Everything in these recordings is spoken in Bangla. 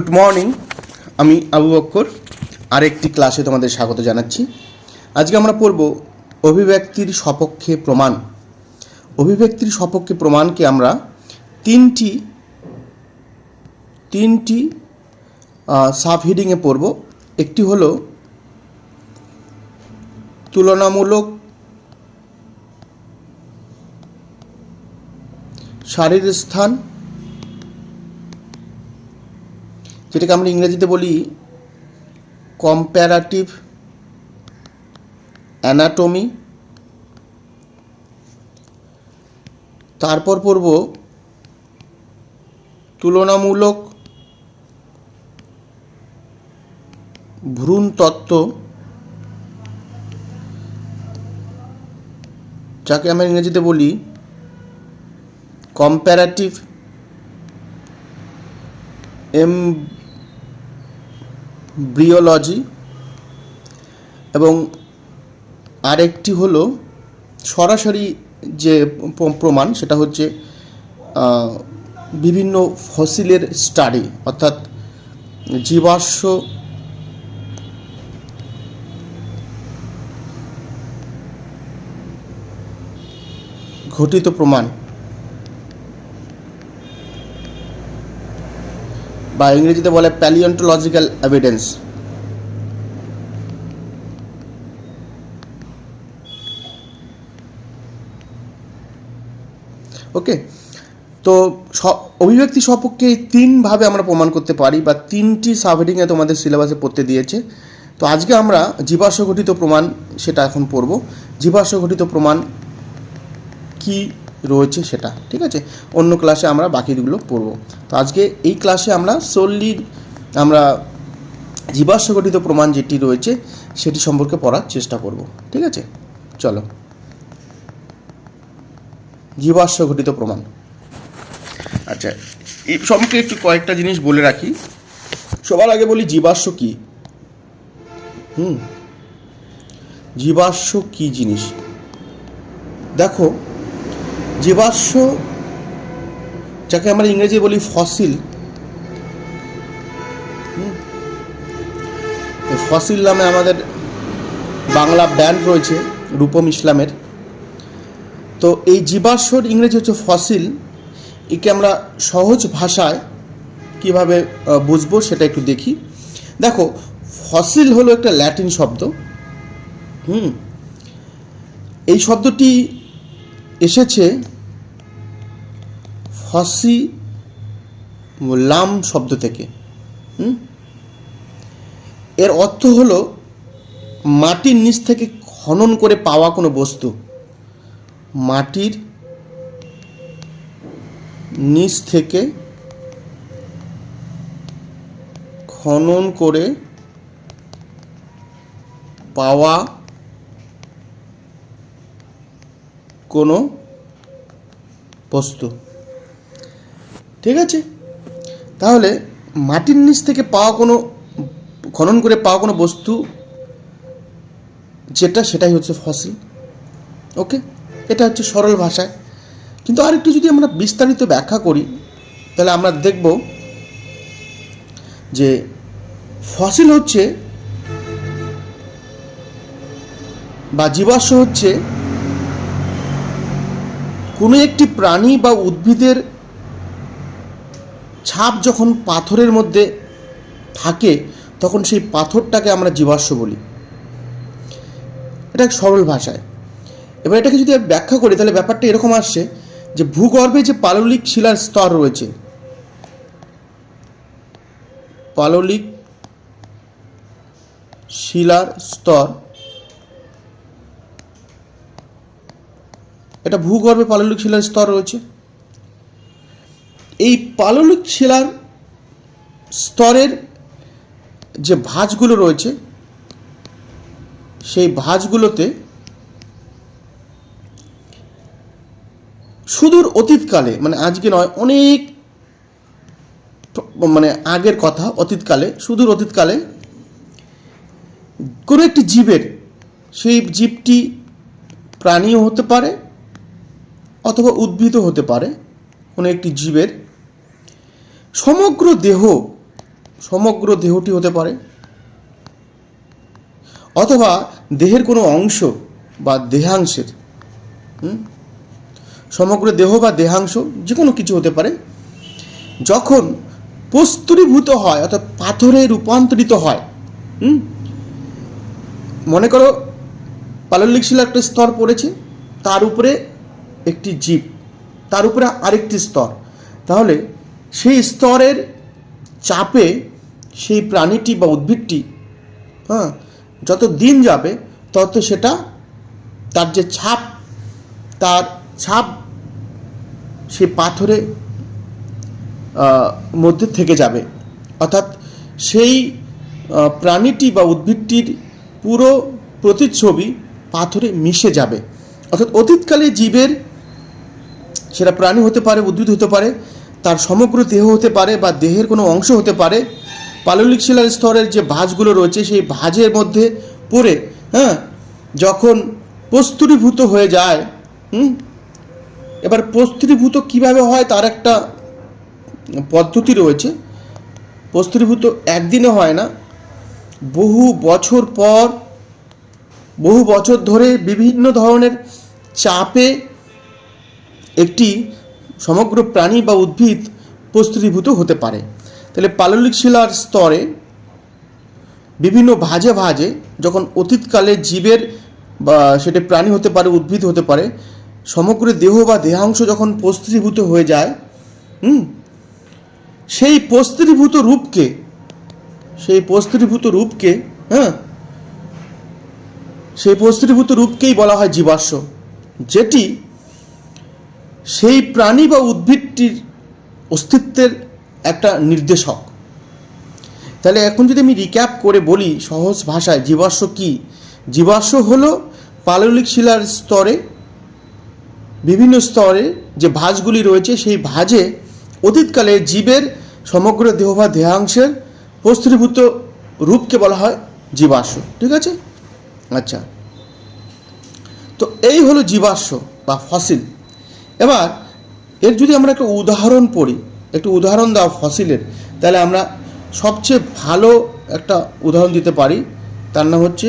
গুড মর্নিং আমি আবু বক্কর। আরেকটি ক্লাসে তোমাদের স্বাগত জানাচ্ছি। আজকে আমরা পড়ব অভিব্যক্তির সপক্ষে প্রমাণ। অভিব্যক্তির সপক্ষে প্রমাণকে আমরা তিনটি তিনটি সাব হিডিংয়ে পড়ব। একটি হলো তুলনামূলক শারীর স্থান যেটাকে আমরা ইংরেজিতে বলি কম্প্যারাটিভ অ্যানাটমি তারপর পড়ব তুলনামূলক ভ্রূণ তত্ত্ব, যাকে আমরা ইংরেজিতে বলি কম্প্যারাটিভ এম ব্রিওলজি এবং আরেকটি হলো সরাসরি যে প্রমাণ সেটা হচ্ছে বিভিন্ন ফসিলের স্টাডি, অর্থাৎ জীবাশ্ম ঘটিত প্রমাণ। বা ইংরেজিতে বলে প্যালিওন্টোলজিক্যাল এভিডেন্স ওকে তো অভিব্যক্তি সপক্ষে এই তিনভাবে আমরা প্রমাণ করতে পারি বা তিনটি সাবহেডিংয়ে তোমাদের সিলেবাসে পড়তে দিয়েছে। তো আজকে আমরা জীবাশ্ম ঘটিত প্রমাণ সেটা এখন পড়ব। জীবাশ্ম ঘটিত প্রমাণ কি রয়েছে সেটা, ঠিক আছে? অন্য ক্লাসে আমরা বাকিগুলো পড়ব। তো আজকে এই ক্লাসে আমরা সোললি আমরা জীবাশ্ম গঠিত প্রমাণ যেটি রয়েছে, সেটি সম্পর্কে পড়ার চেষ্টা করব, ঠিক আছে? চলো। জীবাশ্ম ঘটিত প্রমাণ। আচ্ছা এই সম্পর্কে একটু কয়েকটা জিনিস বলে রাখি। সবার আগে বলি জীবাশ্ম কি? হুম? জীবাশ্ম কি জিনিস? দেখো জীবাশ্ম, যাকে আমরা ইংরেজি বলি ফসিল। ফসিল নামে আমাদের বাংলা ব্যান্ড রয়েছে, রূপম ইসলামের। তো এই জীবাশ্মর ইংরেজি হচ্ছে ফসিল। একে আমরা সহজ ভাষায় কীভাবে বুঝব সেটা একটু দেখি। দেখো, ফসিল হলো একটা ল্যাটিন শব্দ। হুম? এই শব্দটি এসেছে ফসি লাম শব্দ থেকে এর অর্থ হলো মাটির নিচ থেকে খনন করে পাওয়া কোনো বস্তু। মাটির নিচ থেকে খনন করে পাওয়া কোনো বস্তু। ঠিক আছে? তাহলে মাটির নিচ থেকে পাওয়া কোনো, খনন করে পাওয়া কোনো বস্তু যেটা, সেটাই হচ্ছে ফসিল ওকে এটা হচ্ছে সরল ভাষায়। কিন্তু আরেকটু যদি আমরা বিস্তারিত ব্যাখ্যা করি, তাহলে আমরা দেখব যে ফসিল হচ্ছে বা জীবাশ্ম হচ্ছে একটি প্রাণী বা উদ্ভিদের ছাপ যখন পাথরের মধ্যে থাকে, তখন সেই পাথরটাকে আমরা জীবাশ্ম বলি। এটা সরল ভাষায়। এবার এটাকে যদি ব্যাখ্যা করি, তাহলে ব্যাপারটা এরকম আসছে যে ভূগর্ভে যে পাললিক শিলার স্তর রয়েছে, পাললিক শিলার স্তর এটা ভূগর্ভে পাললিক শিলার স্তর রয়েছে। এই পাললিক শিলার স্তরের যে ভাঁজগুলো রয়েছে, সেই ভাঁজগুলোতে সুদূর অতীতকালে মানে আজকে নয়, অনেক মানে আগের কথা, অতীতকালে, সুদূর অতীতকালে কোনো একটি জীবের সেই জীবটি প্রাণীও হতে পারে অথবা উদ্ভিদও হতে পারে, কোনো একটি জীবের সমগ্র দেহ, সমগ্র দেহটি হতে পারে অথবা দেহের কোনো অংশ বা দেহাংশের? সমগ্র দেহ বা দেহাংশ যে কোনো কিছু হতে পারে যখন প্রস্তুরীভূত হয়, অর্থাৎ পাথরে রূপান্তরিত হয়? মনে করো, পাললিক শিলা একটা স্তর পড়েছে, তার উপরে একটি জীব, তার উপরে আরেকটি স্তর। তাহলে সেই স্তরের চাপে সেই প্রাণীটি বা উদ্ভিদটি হ্যাঁ যত দিন যাবে, তত সেটা তার যে ছাপ, তার ছাপ সে পাথরে মধ্যে থেকে যাবে। অর্থাৎ সেই প্রাণীটি বা উদ্ভিদটির পুরো প্রতিচ্ছবি পাথরে মিশে যাবে। অর্থাৎ অতীতকালে জীবের সেটা প্রাণী হতে পারে, উদ্ভিদ হতে পারে, তার সমগ্র দেহ হতে পারে বা দেহের কোনো অংশ হতে পারে, পাললিক শিলার স্তরের যে ভাঁজগুলো রয়েছে সেই ভাঁজের মধ্যে পড়ে হ্যাঁ যখন প্রস্তুরীভূত হয়ে যায়, হুম, এবার প্রস্তুরীভূত কীভাবে হয় তার একটা পদ্ধতি রয়েছে। প্রস্তুরীভূত একদিনে হয় না, বহু বছর পর, বহু বছর ধরে বিভিন্ন ধরনের চাপে একটি সমগ্র প্রাণী বা উদ্ভিদ প্রস্তুতিভূত হতে পারে। তাহলে পাললিক শিলার স্তরে বিভিন্ন ভাজে ভাজে যখন অতীতকালে জীবের বা সেটা প্রাণী হতে পারে, উদ্ভিদ হতে পারে, সমগ্র দেহ বা দেহাংশ যখন প্রস্তুতিভূত হয়ে যায়, হুম, সেই প্রস্তুতিভূত রূপকে, সেই প্রস্তুতিভূত রূপকে হ্যাঁ সেই প্রস্তুতিভূত রূপকেই বলা হয় জীবাশ্ম, যেটি সেই প্রাণী বা উদ্ভিদটির অস্তিত্বের একটা নির্দেশক। তাহলে এখন যদি আমি রিক্যাপ করে বলি সহজ ভাষায়, জীবাশ্ম কি? জীবাশ্ম হলো পাললিক শিলার স্তরে, বিভিন্ন স্তরে যে ভাঁজগুলি রয়েছে, সেই ভাঁজে অতীতকালে জীবের সমগ্র দেহ বা দেহাংশের প্রস্তুতিভূত রূপকে বলা হয় জীবাশ্ম। ঠিক আছে? আচ্ছা। তো এই হলো জীবাশ্ম বা ফসিল এবার, এর যদি আমরা একটা উদাহরণ পড়ি, একটু উদাহরণ দাও ফসিলের তাহলে আমরা সবচেয়ে ভালো একটা উদাহরণ দিতে পারি, তার নাম হচ্ছে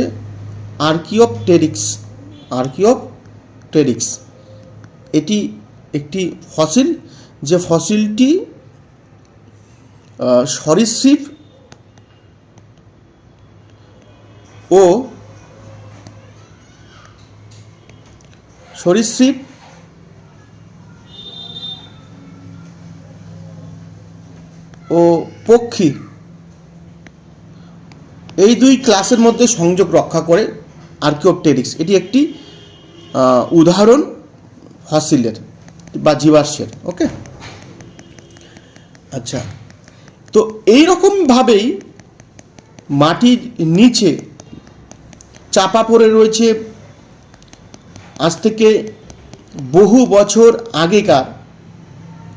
আর্কিওপটেরিক্স। আর্কিওপটেরিক্স। এটি একটি ফসিল যে ফসিলটি সরীসৃপ ও সরীসৃপ ও পক্ষী এই দুই ক্লাসের মধ্যে সংযোগ রক্ষা করে আর্কিওপটেরিক্স এটি একটি উদাহরণ ফসিলের বা জীবাশ্মের ওকে আচ্ছা তো এই রকমভাবেই মাটির নিচে চাপা পড়ে রয়েছে আজ থেকে বহু বছর আগেকার,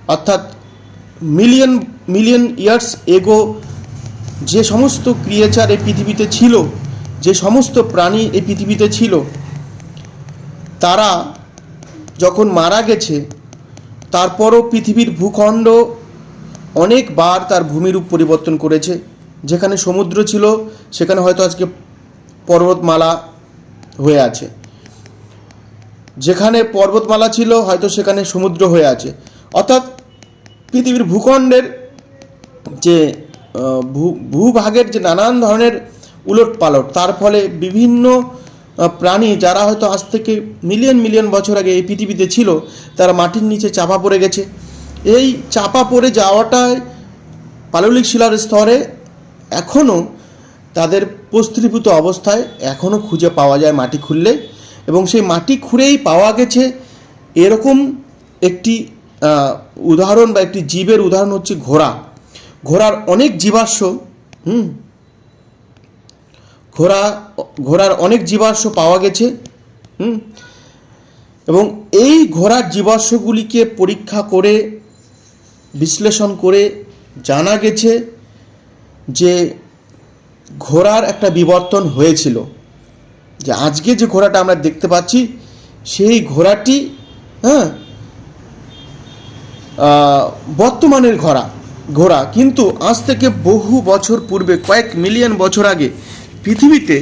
অর্থাৎ মিলিয়ন মিলিয়ন ইয়ার্স এগো, যে সমস্ত ক্রিয়েচার এই পৃথিবীতে ছিল, যে সমস্ত প্রাণী এই পৃথিবীতে ছিল, তারা যখন মারা গেছে, তারপরও পৃথিবীর ভূখণ্ড অনেকবার তার ভূমিরূপ পরিবর্তন করেছে। যেখানে সমুদ্র ছিল, সেখানে হয়তো আজকে পর্বতমালা হয়ে আছে। যেখানে পর্বতমালা ছিল, হয়তো সেখানে সমুদ্র হয়ে আছে। অর্থাৎ পৃথিবীর ভূখণ্ডের যে ভূ- ভূভাগের যে নানান ধরনের উলট পালট তার ফলে বিভিন্ন প্রাণী যারা হয়তো আজ থেকে মিলিয়ন মিলিয়ন বছর আগে এই পৃথিবীতে ছিল, তারা মাটির নিচে চাপা পড়ে গেছে। এই চাপা পড়ে যাওয়াটায় পাললিক শিলার স্তরে এখনও তাদের প্রস্তুতিভূত অবস্থায় এখনও খুঁজে পাওয়া যায় মাটি খুললে এবং সেই মাটি খুঁড়েই পাওয়া গেছে এরকম একটি উদাহরণ বা একটি জীবের উদাহরণ হচ্ছে ঘোড়া। ঘোড়ার অনেক জীবাশ্ম, হুম? ঘোড়া, ঘোড়ার অনেক জীবাশ্ম পাওয়া গেছে, হুম? এবং এই ঘোড়ার জীবাশ্মগুলিকে পরীক্ষা করে, বিশ্লেষণ করে জানা গেছে যে ঘোড়ার একটা বিবর্তন হয়েছিল। যে আজকে যে ঘোড়াটা আমরা দেখতে পাচ্ছি, সেই ঘোড়াটি হ্যাঁ বর্তমানের ঘোড়া। ঘোড়া। কিন্তু আজ থেকে বহু বছর পূর্বে, কয়েক মিলিয়ন বছর আগে, পৃথিবীতে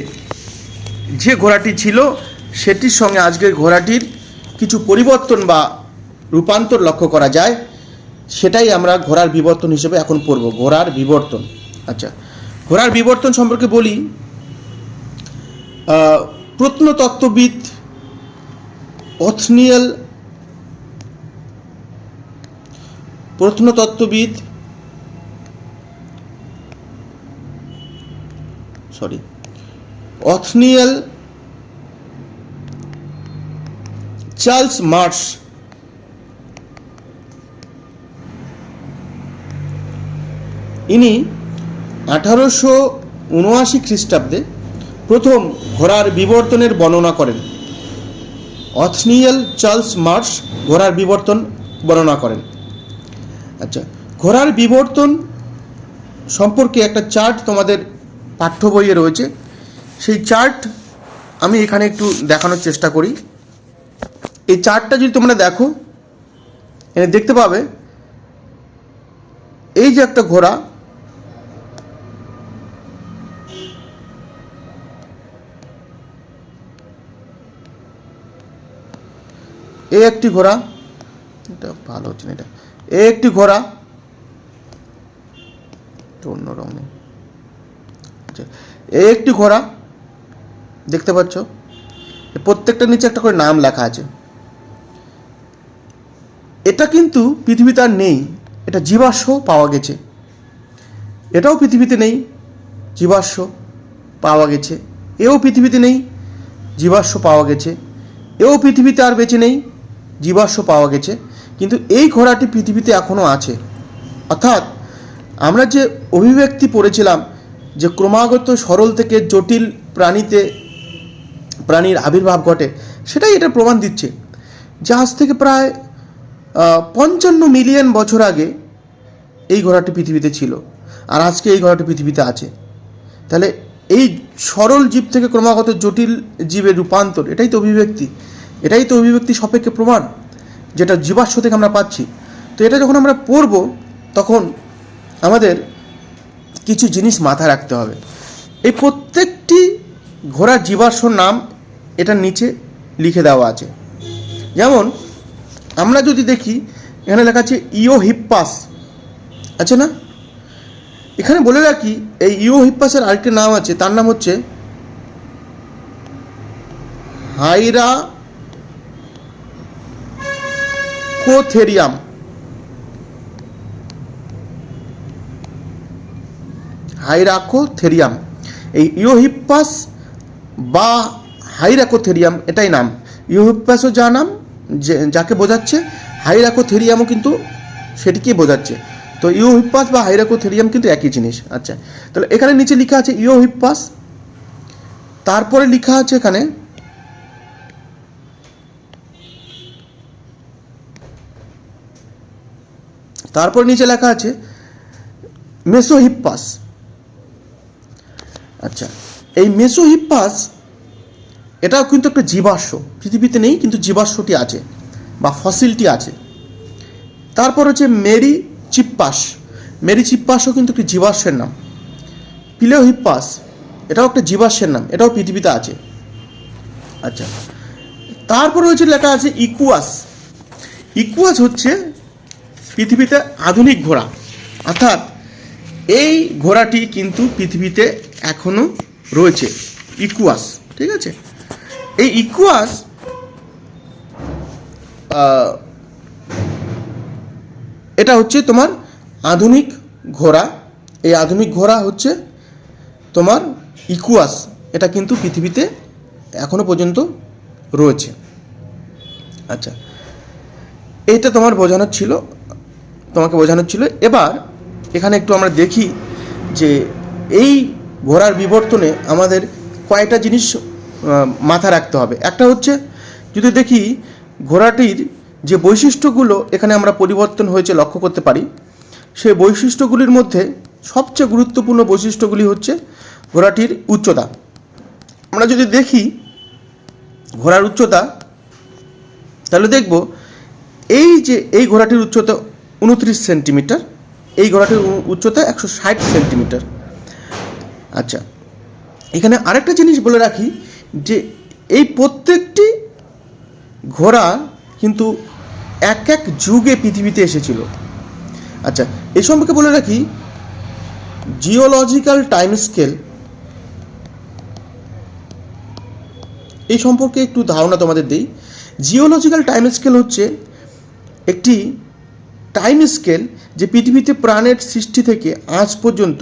যে ঘোড়াটি ছিল, সেটির সঙ্গে আজকের ঘোড়াটির কিছু পরিবর্তন বা রূপান্তর লক্ষ্য করা যায়। সেটাই আমরা ঘোড়ার বিবর্তন হিসেবে এখন পড়ব, ঘোড়ার বিবর্তন। আচ্ছা ঘোড়ার বিবর্তন সম্পর্কে বলি। প্রত্নতত্ত্ববিদ অথনিয়াল, প্রত্নতত্ত্ববিদ সরি। অথনিয়াল চার্লস মার্স ইনি আঠারোশো উনআশি খ্রিস্টাব্দে প্রথম ঘোড়ার বিবর্তনের বর্ণনা করেন। অথনিয়াল চার্লস মার্স ঘোড়ার বিবর্তন বর্ণনা করেন। আচ্ছা ঘোড়ার বিবর্তন সম্পর্কে একটা চার্ট তোমাদের পাঠ্য বইয়ে রয়েছে। সেই চার্ট আমি এখানে একটু দেখানোর চেষ্টা করি। এই চার্টটা যদি তোমরা দেখো, এখানে দেখতে পাবে, এই যে একটা ঘোড়া এই একটি ঘোড়া, এটা ভালো হচ্ছে না এটা এই একটি ঘোড়া অন্য রঙ নেই আচ্ছা এই একটি ঘোড়া, দেখতে পাচ্ছ, এ প্রত্যেকটার নিচে একটা করে নাম লেখা আছে। এটা কিন্তু পৃথিবীতে আর নেই, এটা জীবাশ্ম পাওয়া গেছে। এটাও পৃথিবীতে নেই, জীবাশ্ম পাওয়া গেছে। এও পৃথিবীতে নেই, জীবাশ্ম পাওয়া গেছে। এও পৃথিবীতে আর বেঁচে নেই, জীবাশ্ম পাওয়া গেছে। কিন্তু এই ঘোড়াটি পৃথিবীতে এখনও আছে। অর্থাৎ আমরা যে অভিব্যক্তি পড়েছিলাম যে ক্রমাগত সরল থেকে জটিল প্রাণীতে প্রাণীর আবির্ভাব ঘটে, সেটাই এটা প্রমাণ দিচ্ছে যে আজ থেকে প্রায় পঞ্চান্ন মিলিয়ন বছর আগে এই ঘোড়াটি পৃথিবীতে ছিল আর আজকে এই ঘোড়াটি পৃথিবীতে আছে। তাহলে এই সরল জীব থেকে ক্রমাগত জটিল জীবের রূপান্তর, এটাই তো অভিব্যক্তি, এটাই তো অভিব্যক্তি সাপেক্ষে প্রমাণ যেটা জীবাশ্ম থেকে আমরা পাচ্ছি। তো এটা যখন আমরা পড়ব, তখন আমাদের কিছু জিনিস মাথায় রাখতে হবে। এই প্রত্যেকটি ঘোড়ার জীবাশ্মর নাম এটার নিচে লিখে দেওয়া আছে। যেমন, আমরা যদি দেখি, এখানে লেখা আছে ইও হিপ্পাস আছে না? এখানে বলে রাখি, এই ইও হিপ্পাসের আরেকটি নাম আছে, তার নাম হচ্ছে হাইরা কোথেরিয়াম। হাইরাকোথেরিয়াম এই ইওহিপ্পাস বা হাইরাকোথেরিয়াম এটাই নাম। ইওহিপ্পাসও যা নাম, যে যাকে বোঝাচ্ছে হাইরাকোথেরিয়ামও কিন্তু সেটিকেই বোঝাচ্ছে। তো ইওহিপ্পাস বা হাইরাকোথেরিয়াম কিন্তু একই জিনিস। আচ্ছা তাহলে এখানে নিচে লেখা আছে ইওহিপ্পাস তারপরে লেখা আছে এখানে তারপর নিচে লেখা আছে মেসোহিপ্পাস। আচ্ছা। এই মেসোহিপ্পাস এটাও কিন্তু একটা জীবাশ্ম। পৃথিবীতে নেই, কিন্তু জীবাশ্মটি আছে বা ফসিলটি আছে। তারপর হচ্ছে মেরি চিপ্পাস মেরি চিপ্পাসও কিন্তু একটি জীবাশ্মের নাম। পিলেওহিপ্পাস এটাও একটা জীবাশ্মের নাম, এটাও পৃথিবীতে আছে। আচ্ছা। তারপর হচ্ছে লেখা আছে ইকুয়াস। ইকুয়াস হচ্ছে পৃথিবীতে আধুনিক ঘোড়া। অর্থাৎ এই ঘোড়াটি কিন্তু পৃথিবীতে এখনও রয়েছে ইকুয়াস ঠিক আছে? এই ইকুয়াস এটা হচ্ছে তোমার আধুনিক ঘোড়া। এই আধুনিক ঘোড়া হচ্ছে তোমার ইকুয়াস এটা কিন্তু পৃথিবীতে এখনও পর্যন্ত রয়েছে। আচ্ছা এটা তোমার বোঝানোর ছিল, তোমাকে বোঝানোর ছিল। এবার এখানে একটু আমরা দেখি যে এই ঘোড়ার বিবর্তনে আমাদের কয়েকটা জিনিস মাথায় রাখতে হবে। একটা হচ্ছে, যদি দেখি ঘোড়াটির যে বৈশিষ্ট্যগুলো এখানে আমরা পরিবর্তন হয়েছে লক্ষ্য করতে পারি, সেই বৈশিষ্ট্যগুলির মধ্যে সবচেয়ে গুরুত্বপূর্ণ বৈশিষ্ট্যগুলি হচ্ছে ঘোড়াটির উচ্চতা। আমরা যদি দেখি ঘোড়ার উচ্চতা, তাহলে দেখব এই যে এই ঘোড়াটির উচ্চতা উনত্রিশ সেন্টিমিটার, এই ঘোড়াটির উচ্চতা একশো ষাট সেন্টিমিটার। আচ্ছা এখানে আরেকটা জিনিস বলে রাখি যে এই প্রত্যেকটি ঘোড়া কিন্তু এক এক যুগে পৃথিবীতে এসেছিল। আচ্ছা এই সম্পর্কে বলে রাখি জিওলজিক্যাল টাইম স্কেল এই সম্পর্কে একটু ধারণা তোমাদের দিই। জিওলজিক্যাল টাইম স্কেল হচ্ছে একটি টাইম স্কেল যে পৃথিবীতে প্রাণের সৃষ্টি থেকে আজ পর্যন্ত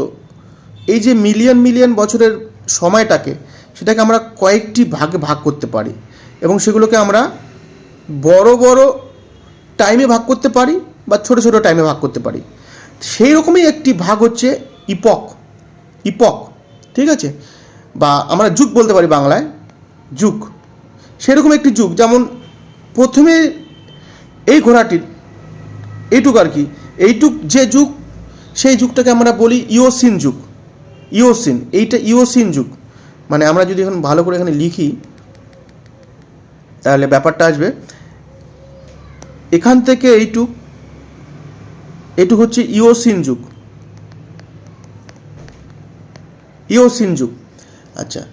এই যে মিলিয়ন মিলিয়ন বছরের সময়টাকে সেটাকে আমরা কয়েকটি ভাগে ভাগ করতে পারি এবং সেগুলোকে আমরা বড় বড় টাইমে ভাগ করতে পারি বা ছোট ছোট টাইমে ভাগ করতে পারি। সেই রকমই একটি ভাগ হচ্ছে ইপক ইপক ঠিক আছে? বা আমরা যুগ বলতে পারি বাংলায়, যুগ। সেরকম একটি যুগ, যেমন প্রথমে এই ঘোড়াটির, এইটুক আর কি, এইটুক যে যুগ, সেই যুগটাকে আমরা বলি ইওসিন যুগ। ইওসিন, এইটা ইওসিন যুগ। মানে আমরা যদি এখন ভালো করে এখানে লিখি, তাহলে ব্যাপারটা আসবে। এখান থেকে এইটুক এইটুক হচ্ছে ইওসিন যুগ। ইওসিন যুগ। আচ্ছা।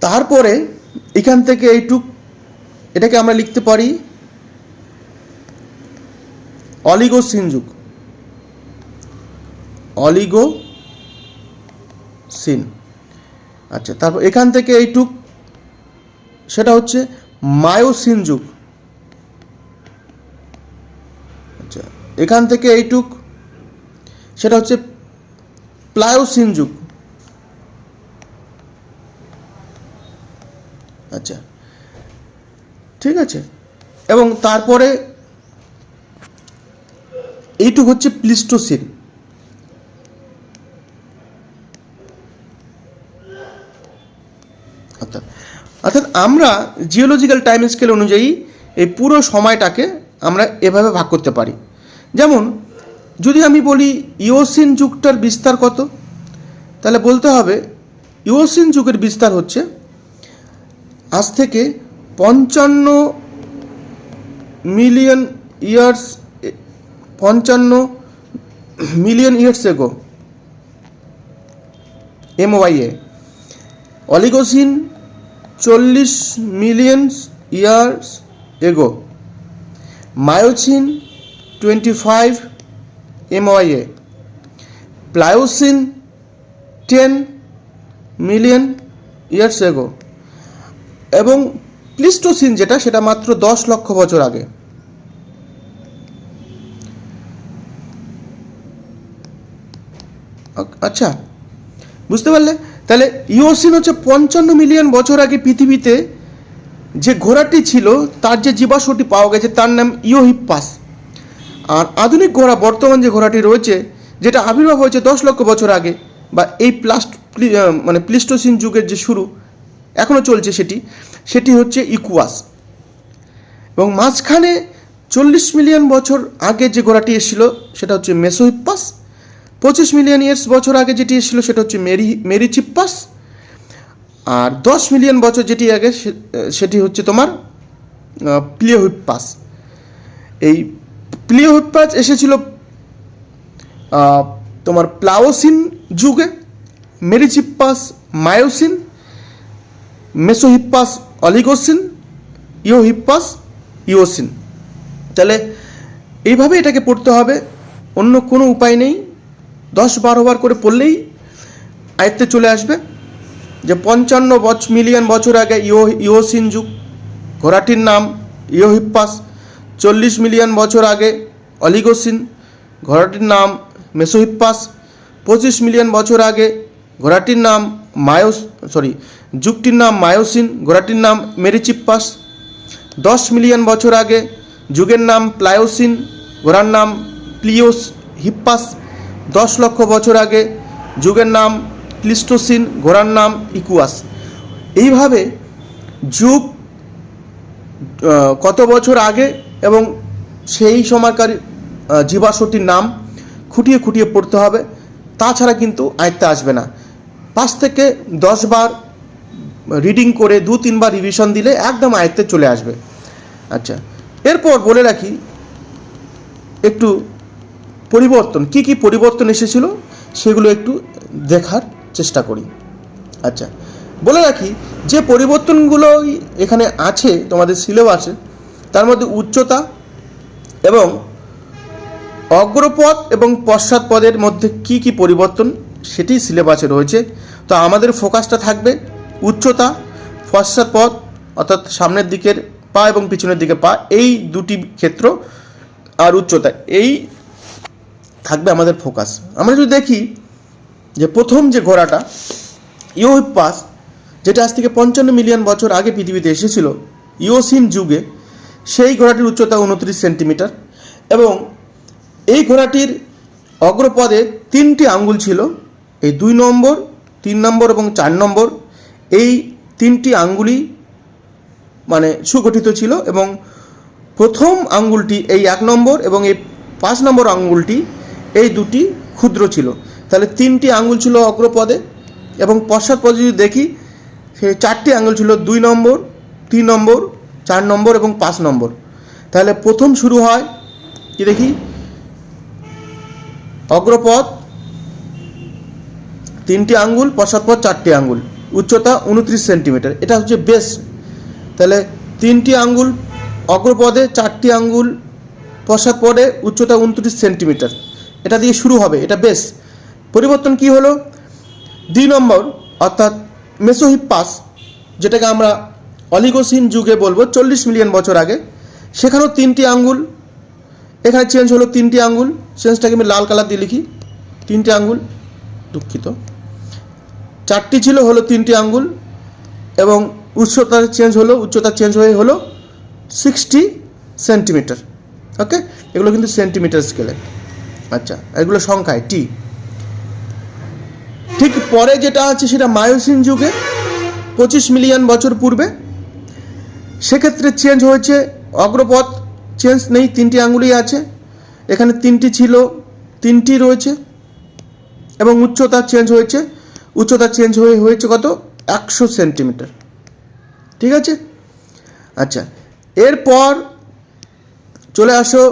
তারপরে এখান থেকে এইটুক, এটাকে আমরা লিখতে পারি অলিগোসিন যুগ। Oligocene. আচ্ছা তারপর এখান থেকে এইটুক, সেটা হচ্ছে মায়োসিন যুগ আচ্ছা এখান থেকে এইটুক, সেটা হচ্ছে প্লায়োসিন যুগ আচ্ছা ঠিক আছে? এবং তারপরে এইটুক হচ্ছে প্লিস্টোসিন অর্থাৎ অর্থাৎ আমরা জিওলজিক্যাল টাইম স্কেল অনুযায়ী এই পুরো সময়টাকে আমরা এভাবে ভাগ করতে পারি। যেমন, যদি আমি বলি ইওসিন যুগটার বিস্তার কত, তাহলে বলতে হবে ইওসিন যুগের বিস্তার হচ্ছে আজ থেকে পঞ্চান্ন মিলিয়ন ইয়ার্স, পঞ্চান্ন million years ago MYA Oligocene চল্লিশ million years ago. Miocene twenty five MYA Pliocene ten million years ago. এবং প্লিস্টোসিন যেটা, সেটা মাত্র দশ লক্ষ বছর আগে। আচ্ছা বুঝতে পারলে? তাহলে ইওসিন হচ্ছে পঞ্চান্ন মিলিয়ন বছর আগে পৃথিবীতে যে ঘোড়াটি ছিল, তার যে জীবাশ্মটি পাওয়া গেছে, তার নাম ইওহিপ্পাস আর আধুনিক ঘোড়া বর্তমান যে ঘোড়াটি রয়েছে, যেটা আবির্ভাব হয়েছে দশ লক্ষ বছর আগে, বা এই প্লাস্ট, প্লি- মানে প্লিস্টোসিন যুগের যে শুরু এখনও চলছে সেটি সেটি হচ্ছে ইকুয়াস। এবং মাঝখানে চল্লিশ মিলিয়ন বছর আগে যে ঘোড়াটি এসেছিল, সেটা হচ্ছে মেসোহিপ্পাস। পঁচিশ মিলিয়ন ইয়ার্স বছর আগে যেটি এসেছিল সেটা হচ্ছে মেরি মেরি চিপ্পাস। আর দশ মিলিয়ন বছর যেটি আগে সেটি হচ্ছে তোমার প্লিওহিপ্পাস এই প্লিওহিপ্পাস এসেছিল তোমার প্লাওসিন যুগে। Merychippus Miocene, Mesohippus, Oligocene Eohippus Eocene তাহলে এইভাবে এটাকে পড়তে হবে, অন্য কোনো উপায় নেই। দশ বারো বার করে পড়লেই আয়ত্তে চলে আসবে যে পঞ্চান্ন বছ, মিলিয়ন বছর আগে ইও যুগ ঘোড়াটির নাম ইওহিপ্পাস চল্লিশ মিলিয়ন বছর আগে অলিগোসিন ঘোড়াটির নাম মেসোহিপ্পাস, পঁচিশ মিলিয়ন বছর আগে ঘোড়াটির নাম মায়োস সরি যুগটির নাম মায়োসিন, ঘোড়াটির নাম মেরিচিপ্পাস, দশ মিলিয়ন বছর আগে যুগের নাম প্লায়োসিন, ঘোড়ার নাম প্লিওস হিপ্পাস দশ লক্ষ বছর আগে যুগের নাম ক্লিস্টোসিন, ঘোড়ার নাম ইকুয়াস। এইভাবে যুগ কত বছর আগে এবং সেই সময়কার জীবাশ্মটির নাম খুঁটিয়ে খুঁটিয়ে পড়তে হবে। তাছাড়া কিন্তু আয়ত্তে আসবে না। পাঁচ থেকে দশ বার রিডিং করে দু তিনবার রিভিশন দিলে একদম আয়ত্তে চলে আসবে। আচ্ছা এরপর বলে রাখি, একটু পরিবর্তন, কি কি পরিবর্তন এসেছিল সেগুলো একটু দেখার চেষ্টা করি। আচ্ছা বলে রাখি যে পরিবর্তনগুলো এখানে আছে, তোমাদের সিলেবাসে তার মধ্যে উচ্চতা এবং অগ্রপথ এবং পশ্চাৎপদের মধ্যে কি কি পরিবর্তন, সেটি সিলেবাসে রয়েছে। তো আমাদের ফোকাসটা থাকবে উচ্চতা পশ্চাৎপদ অর্থাৎ সামনের দিকের পা এবং পিছনের দিকে পা, এই দুটি ক্ষেত্র আর উচ্চতা। এই থাকবে আমাদের ফোকাস। আমরা যদি দেখি যে প্রথম যে ঘোড়াটা ইওহিপাস যেটা আজ থেকে পঞ্চান্ন মিলিয়ন বছর আগে পৃথিবীতে এসেছিল ইওসিন যুগে, সেই ঘোড়াটির উচ্চতা উনত্রিশ সেন্টিমিটার এবং এই ঘোড়াটির অগ্রপদে তিনটি আঙ্গুল ছিল, এই দুই নম্বর, তিন নম্বর এবং চার নম্বর, এই তিনটি আঙ্গুলি মানে সুগঠিত ছিল এবং প্রথম আঙ্গুলটি এই এক নম্বর এবং এই পাঁচ নম্বর আঙ্গুলটি এই দুটি ক্ষুদ্র ছিল। তাহলে তিনটি আঙুল ছিল অগ্রপদে এবং পশ্চাৎপদে যদি দেখি, সেই চারটি আঙ্গুল ছিল দুই নম্বর, তিন নম্বর, চার নম্বর এবং পাঁচ নম্বর। তাহলে প্রথম শুরু হয় কি দেখি? অগ্রপদ, তিনটি আঙ্গুল পশ্চাৎপদ চারটি আঙ্গুল উচ্চতা উনত্রিশ সেন্টিমিটার। এটা হচ্ছে বেস তাহলে তিনটি আঙ্গুল অগ্রপদে, চারটি আঙ্গুল পশ্চাৎপদে উচ্চতা উনত্রিশ সেন্টিমিটার। এটা দিয়ে শুরু হবে, এটা বেস পরিবর্তন কি হলো? দুই নম্বর, অর্থাৎ মেসোহিপ্পাস, যেটাকে আমরা অলিগোসিন যুগে বলব, চল্লিশ মিলিয়ন বছর আগে, সেখানেও তিনটি আঙ্গুল, এখানে চেঞ্জ হলো তিনটি আঙ্গুল চেঞ্জটাকে আমি লাল কালার দিয়ে লিখি, তিনটি আঙ্গুল, দুঃখিত। চারটি ছিল হলো তিনটি আঙ্গুল, এবং উচ্চতা চেঞ্জ হলো উচ্চতা চেঞ্জ হয়ে হলো সিক্সটি সেন্টিমিটার ওকে এগুলো কিন্তু সেন্টিমিটার স্কেলে আচ্ছা এগুলো সংখ্যায় টি ঠিক পরে যেটা আছে সেটা মায়োসিন যুগে, পঁচিশ মিলিয়ন বছর পূর্বে, সেক্ষেত্রে চেঞ্জ হয়েছে, অগ্রপথ চেঞ্জ নেই, তিনটি আঙ্গুলই আছে, এখানে তিনটি ছিল, তিনটি রয়েছে, এবং উচ্চতা চেঞ্জ হয়েছে, উচ্চতা চেঞ্জ হয়ে, হয়েছে কত? একশো সেন্টিমিটার ঠিক আছে? আচ্ছা এরপর চলে আসো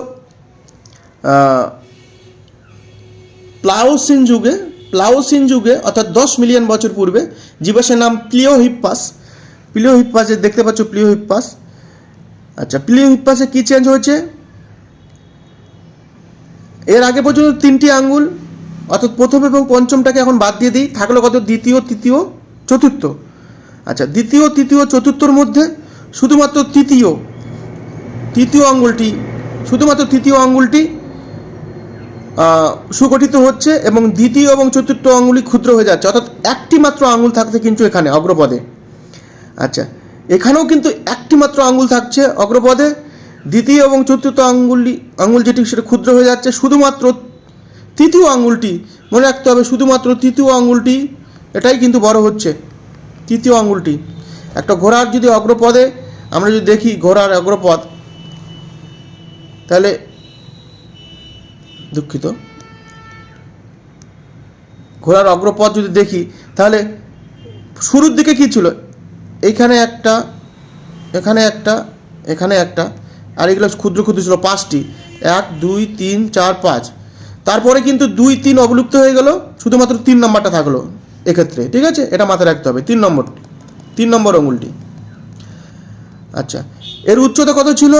আহ, প্লাউসিন যুগে প্লাওসিন যুগে অর্থাৎ দশ মিলিয়ন বছর পূর্বে জীবাশ্মের নাম প্লিওহিপ্পাস। প্লিওহিপ্পাসে দেখতে পাচ্ছ প্লিওহিপ্পাস। আচ্ছা প্লিওহিপ্পাসে কি চেঞ্জ হয়েছে? এর আগে পর্যন্ত তিনটি আঙ্গুল অর্থাৎ প্রথম এবং পঞ্চমটাকে এখন বাদ দিয়ে দিই থাকল কত? দ্বিতীয় তৃতীয় চতুর্থ। আচ্ছা দ্বিতীয় তৃতীয় চতুর্থর মধ্যে শুধুমাত্র তৃতীয় তৃতীয় আঙ্গুলটি শুধুমাত্র তৃতীয় আঙ্গুলটি সুগঠিত হচ্ছে এবং দ্বিতীয় এবং চতুর্থ আঙ্গুলি ক্ষুদ্র হয়ে যাচ্ছে। অর্থাৎ একটি মাত্র আঙ্গুল থাকছে কিন্তু এখানে অগ্রপদে। আচ্ছা এখানেও কিন্তু একটি মাত্র আঙ্গুল থাকছে অগ্রপদে। দ্বিতীয় এবং চতুর্থ আঙ্গুলি, আঙ্গুল যেটি সেটা ক্ষুদ্র হয়ে যাচ্ছে। শুধুমাত্র তৃতীয় আঙ্গুলটি মনে রাখতে হবে, শুধুমাত্র তৃতীয় আঙ্গুলটি, এটাই কিন্তু বড় হচ্ছে। তৃতীয় আঙুলটি একটা ঘোড়ার যদি অগ্রপদে, আমরা যদি দেখি ঘোড়ার অগ্রপদ, তাহলে দুঃখিত। ঘোড়ার অগ্রপথ যদি দেখি, তাহলে শুরুর দিকে কি ছিল? এখানে একটা এখানে একটা এখানে একটা, আর এগুলো ক্ষুদ্র ক্ষুদ্র ছিল পাঁচটি। এক, দুই, তিন, চার, পাঁচ। তারপরে কিন্তু দুই, তিন অবলুপ্ত হয়ে গেল, শুধুমাত্র তিন নম্বরটা থাকল এক্ষেত্রে, ঠিক আছে? এটা মাথায় রাখতে হবে, তিন নম্বর তিন নম্বর আঙুলটি আচ্ছা এর উচ্চতা কত ছিল?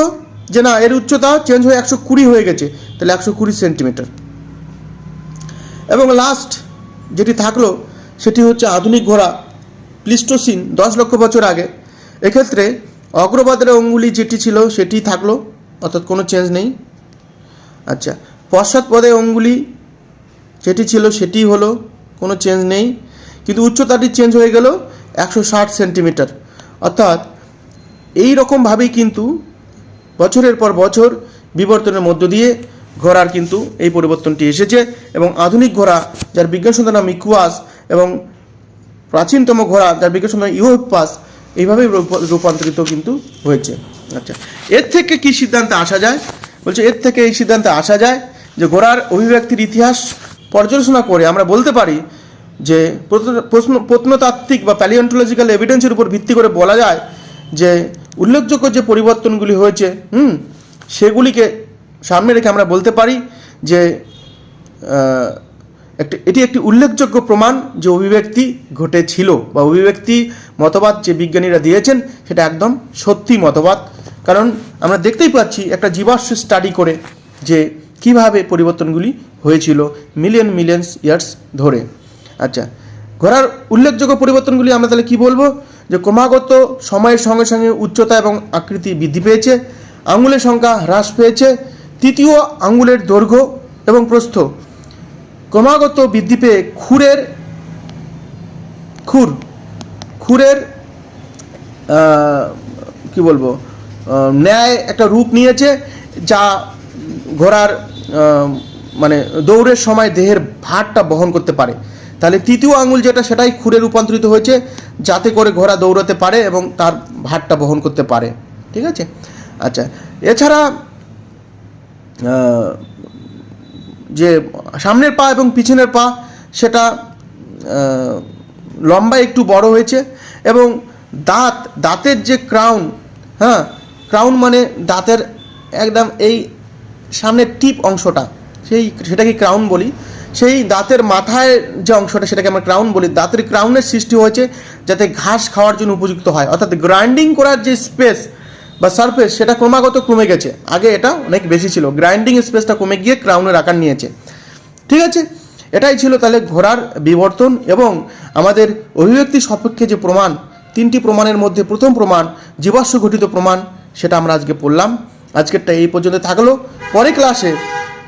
যে না, এর উচ্চতা চেঞ্জ হয়ে একশো কুড়ি হয়ে গেছে, তাহলে একশো কুড়ি সেন্টিমিটার এবং লাস্ট যেটি থাকল, সেটি হচ্ছে আধুনিক ঘোড়া, প্লিস্টোসিন, দশ লক্ষ বছর আগে। এক্ষেত্রে অগ্রবাদের অঙ্গুলি যেটি ছিল, সেটি থাকল, অর্থাৎ কোনো চেঞ্জ নেই। আচ্ছা পশ্চাৎপদে অঙ্গুলি যেটি ছিল, সেটি হলো, কোনো চেঞ্জ নেই। কিন্তু উচ্চতাটি চেঞ্জ হয়ে গেল একশো ষাট সেন্টিমিটার অর্থাৎ এই রকমভাবেই কিন্তু বছরের পর বছর বিবর্তনের মধ্য দিয়ে ঘোড়ার কিন্তু এই পরিবর্তনটি এসেছে এবং আধুনিক ঘোড়া যার বিজ্ঞান সন্ধান নাম ইকুয়াস এবং প্রাচীনতম ঘোড়া যার বিজ্ঞান সন্ধান ইউপাস এইভাবেই রূপান্তরিত কিন্তু হয়েছে। আচ্ছা এর থেকে কি সিদ্ধান্তে আসা যায়? বলছে, এর থেকে এই সিদ্ধান্তে আসা যায় যে ঘোড়ার অভিব্যক্তির ইতিহাস পর্যালোচনা করে আমরা বলতে পারি যে প্রত্ন- প্রত্নতাত্ত্বিক বা প্যালিওন্টোলজিক্যাল এভিডেন্সের উপর ভিত্তি করে বলা যায় যে উল্লেখযোগ্য যে পরিবর্তনগুলি হয়েছে, হুম, সেগুলিকে সামনে রেখে আমরা বলতে পারি যে একটি, এটি একটি উল্লেখযোগ্য প্রমাণ যে অভিব্যক্তি ঘটেছিল বা অভিব্যক্তি মতবাদ যে বিজ্ঞানীরা দিয়েছেন, সেটা একদম সত্যি মতবাদ। কারণ আমরা দেখতেই পাচ্ছি একটা জীবাশ্ম স্টাডি করে যে কীভাবে পরিবর্তনগুলি হয়েছিল মিলিয়ন মিলিয়ন্স ইয়ার্স ধরে। আচ্ছা ঘোড়ার উল্লেখযোগ্য পরিবর্তনগুলি আমরা তাহলে কি বলব? যে ক্রমাগত সময়ের সঙ্গে সঙ্গে উচ্চতা এবং আকৃতি বৃদ্ধি পেয়েছে আঙুলের সংখ্যা হ্রাস পেয়েছে, তৃতীয় আঙুলের দৈর্ঘ্য এবং প্রস্থ। ক্রমাগত বৃদ্ধি পেয়ে খুরের খুর, খুরের কি বলব ন্যায় একটা রূপ নিয়েছে যা ঘোড়ার মানে দৌড়ের সময় দেহের ভারটা বহন করতে পারে। তাহলে তৃতীয় আঙুল যেটা সেটাই খুরে রূপান্তরিত হয়েছে যাতে করে ঘোড়া দৌড়াতে পারে এবং তার ভারটা বহন করতে পারে। ঠিক আছে? আচ্ছা এছাড়া যে সামনের পা এবং পিছনের পা সেটা আহ, লম্বায় একটু বড় হয়েছে এবং দাঁত দাঁতের যে ক্রাউন হ্যাঁ ক্রাউন মানে দাঁতের একদম এই সামনের টিপ অংশটা সেই সেটাকে ক্রাউন বলি। সেই দাঁতের মাথায় যে অংশটা সেটাকে আমরা ক্রাউন বলি, দাঁতের ক্রাউনের সৃষ্টি হয়েছে যাতে ঘাস খাওয়ার জন্য উপযুক্ত হয়। অর্থাৎ গ্রাইন্ডিং করার যে স্পেস বা সারফেস সেটা ক্রমাগত কমে গেছে। আগে এটা অনেক বেশি ছিল। গ্রাইন্ডিং স্পেসটা কমে গিয়ে ক্রাউনের আকার নিয়েছে। ঠিক আছে? এটাই ছিল তাহলে ঘোড়ার বিবর্তন এবং আমাদের অভিব্যক্তি সপক্ষে যে প্রমাণ, তিনটি প্রমাণের মধ্যে প্রথম প্রমাণ, জীবাশ্ম ঘটিত প্রমাণ, সেটা আমরা আজকে পড়লাম। আজকেরটা এই পর্যন্ত থাকল। পরে ক্লাসে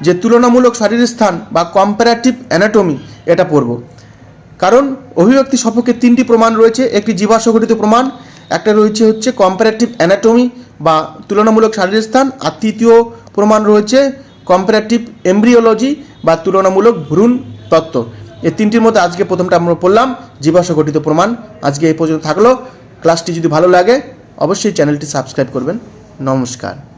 যে তুলনামূলক শারীরিক স্থান বা কম্পারেটিভ অ্যানাটমি এটা পড়ব। কারণ অভিব্যক্তি সপক্ষে তিনটি প্রমাণ রয়েছে, একটি জীবাশ্ম ঘটিত প্রমাণ, একটা রয়েছে হচ্ছে কম্পারেটিভ অ্যানাটমি বা তুলনামূলক শারীরিক স্থান, আর তৃতীয় প্রমাণ রয়েছে কম্পারেটিভ এমব্রিওলজি বা তুলনামূলক ভ্রূণ তত্ত্ব। এই তিনটির মধ্যে আজকে প্রথমটা আমরা পড়লাম জীবাশ্ম ঘটিত প্রমাণ। আজকে এই পর্যন্ত থাকল। ক্লাসটি যদি ভালো লাগে, অবশ্যই চ্যানেলটি সাবস্ক্রাইব করবেন। নমস্কার।